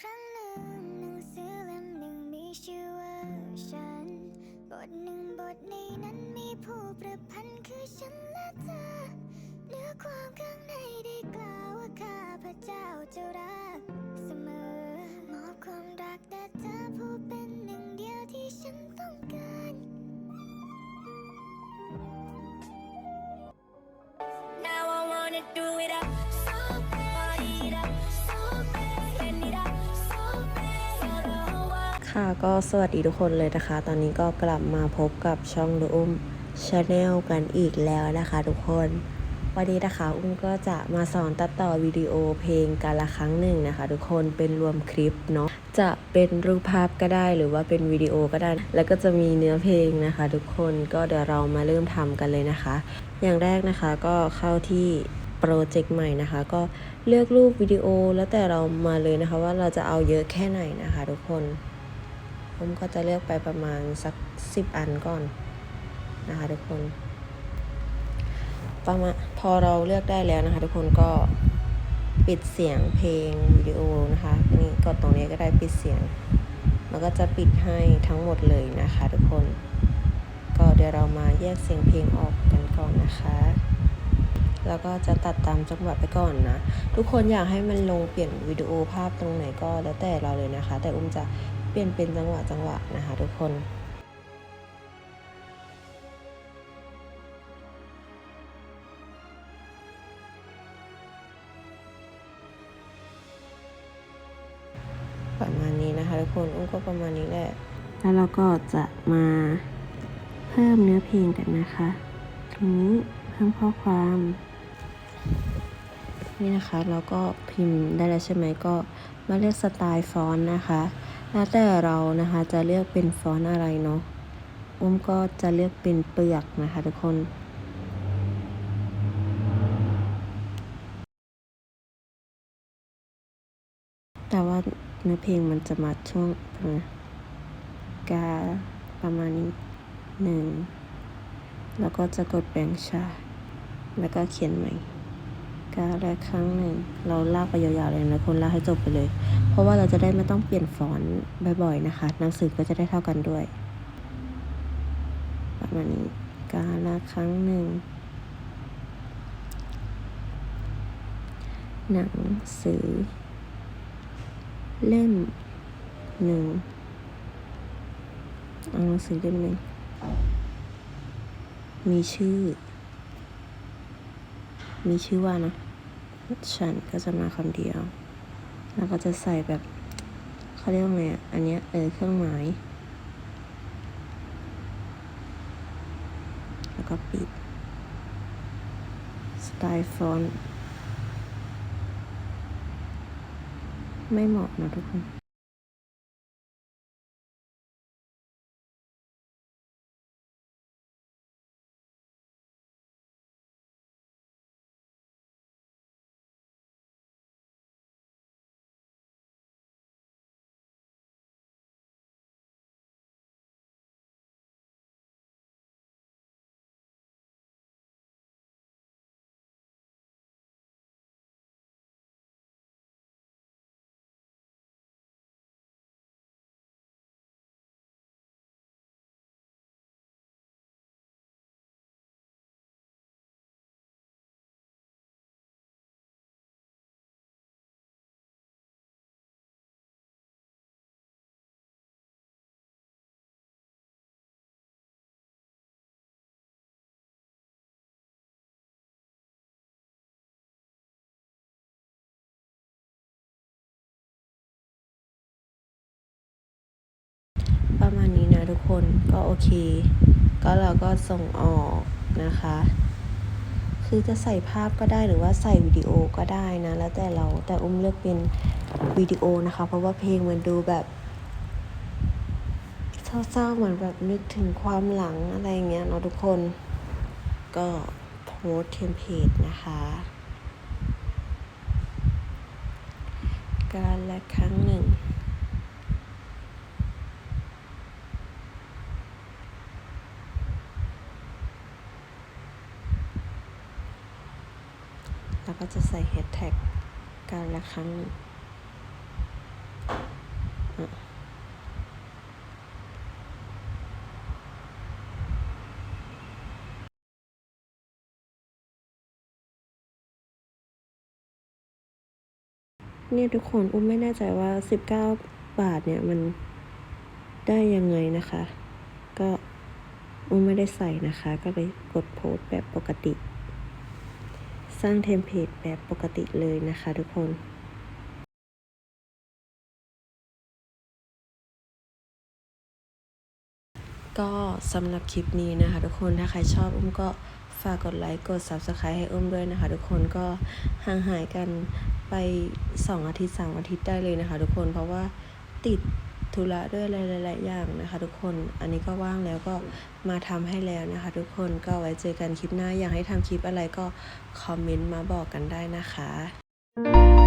ครั้งหนึ่งหนังสือเล่มหนึ่งมีชื่อว่าฉัน บทหนึ่งบทในนั้นมีผู้ประพันธ์คือฉันและเธอเนื้อความข้างในได้กล่าวว่าข้าพระเจ้าจะรักเสมอมอบความรักแต่เธอผู้เป็นหนึ่งเดียวที่ฉันต้องการ Now I wanna do it up ค่ะก็สวัสดีทุกคนเลยนะคะ ตอนนี้ก็กลับมาพบกับช่องดูอุ้มชาแนลกันอีกแล้วนะคะ ทุกคน วันนี้นะคะอุ้มก็จะมาสอนตัดต่อวิดีโอเพลงการละครั้งหนึ่งนะคะ ทุกคนเป็นรวมคลิปเนาะจะเป็นรูปภาพก็ได้หรือว่าเป็นวิดีโอก็ได้ แล้วก็จะมีเนื้อเพลงนะคะ ทุกคนก็เดี๋ยวเรามาเริ่มทำกันเลยนะคะ อย่างแรกนะคะก็เข้าที่โปรเจกต์ใหม่นะคะ ก็เลือกรูปวิดีโอแล้วแต่เรามาเลยนะคะ ว่าเราจะเอาเยอะแค่ไหนนะคะ ทุกคน ผมก็จะเลือกไปประมาณสักสิบอันก่อนนะคะทุกคนประมาณพอเราเลือกได้แล้วนะคะ ทุกคนก็ปิดเสียงเพลงวิดีโอนะคะนี่กดตรงนี้ก็ได้ปิดเสียง มันก็จะปิดให้ทั้งหมดเลยนะคะ ทุกคน ก็เดี๋ยวเรามาแยกเสียงเพลงออกกันก่อนนะคะ แล้วก็จะตัดตามจังหวะไปก่อนนะ ทุกคนอยากให้มันลงเปลี่ยนวิดีโอภาพตรงไหนก็แล้วแต่เราเลยนะคะ แต่อุ้มจะ เปลี่ยนเป็นจังหวะจังหวะนะคะทุกคนประมาณนี้นะคะทุกคนอุ้มก็ประมาณนี้แหละ แล้วเราก็จะมาเพิ่มเนื้อเพลงกันนะคะ ตรงนี้เพิ่มข้อความ นี่นะคะเราก็พิมพ์ได้แล้วใช่ไหมก็มาเลือกสไตล์ฟอนต์นะคะ แล้วแต่เรานะคะจะเลือกเป็นฟอนต์อะไรเนาะอุ้มก็จะเลือกเป็นเปลือกนะคะทุกคนแต่ว่าเนื้อเพลงมันจะมาช่วงกาประมาณนี้หนึ่ง แล้วก็จะกดแบ่งชา แล้วก็เขียนใหม่ การละครั้งหนึ่ง เราลากไปยาวๆเลยนะคนลากให้จบไปเลย เพราะว่าเราจะได้ไม่ต้องเปลี่ยนฟอนต์บ่อยๆนะคะ หนังสือก็จะได้เท่ากันด้วย ประมาณนี้การละครั้งหนึ่ง หนังสือ เล่มหนึ่งเอาหนังสือเล่มหนึ่งมีชื่อ มีชื่อว่านะ ฉันก็จะมาคำเดียว แล้วก็จะใส่แบบเขาเรียกว่าไงอะ อันเนี้ยเออเครื่องหมาย แล้วก็ปิด สไตล์ฟอนต์ไม่เหมาะนะทุกคน ประมาณนี้นะทุกคนก็โอเค ก็เราก็ส่งออกนะคะ คือจะใส่ภาพก็ได้หรือว่าใส่วิดีโอก็ได้นะ แล้วแต่เราแต่อุ้มเลือกเป็นวิดีโอนะคะ เพราะว่าเพลงมันดูแบบเศร้าๆเหมือนแบบนึกถึงความหลังอะไรอย่างเงี้ยเนาะทุกคนก็โพสเทมเพลตนะคะการละครั้งหนึ่ง แล้วก็จะใส่แฮชแท็กการละครั้งหนึ่งเนี่ยทุกคนอุ้มไม่แน่ใจว่า 19 บาทเนี่ยมันได้ยังไงนะคะ ก็อุ้มไม่ได้ใส่นะคะ ก็เลยกดโพสแบบปกติ สร้างเทมเพลตแบบปกติเลยนะคะทุกคนก็สำหรับคลิปนี้นะคะ ทุกคนถ้าใครชอบอุ้มก็ฝากกดไลค์กด Subscribe ให้อุ้มด้วยนะคะ ทุกคนก็ห่างหายกันไป 2 อาทิตย์ 3 อาทิตย์ได้เลยนะคะ ทุกคนเพราะว่าติด ธุระด้วยหลายๆอย่างนะคะ ทุกคน อันนี้ก็ว่างแล้วก็มาทำให้แล้วนะคะ ทุกคน ก็ไว้เจอกันคลิปหน้า อยากให้ทำคลิปอะไรก็คอมเมนต์มาบอกกันได้นะคะ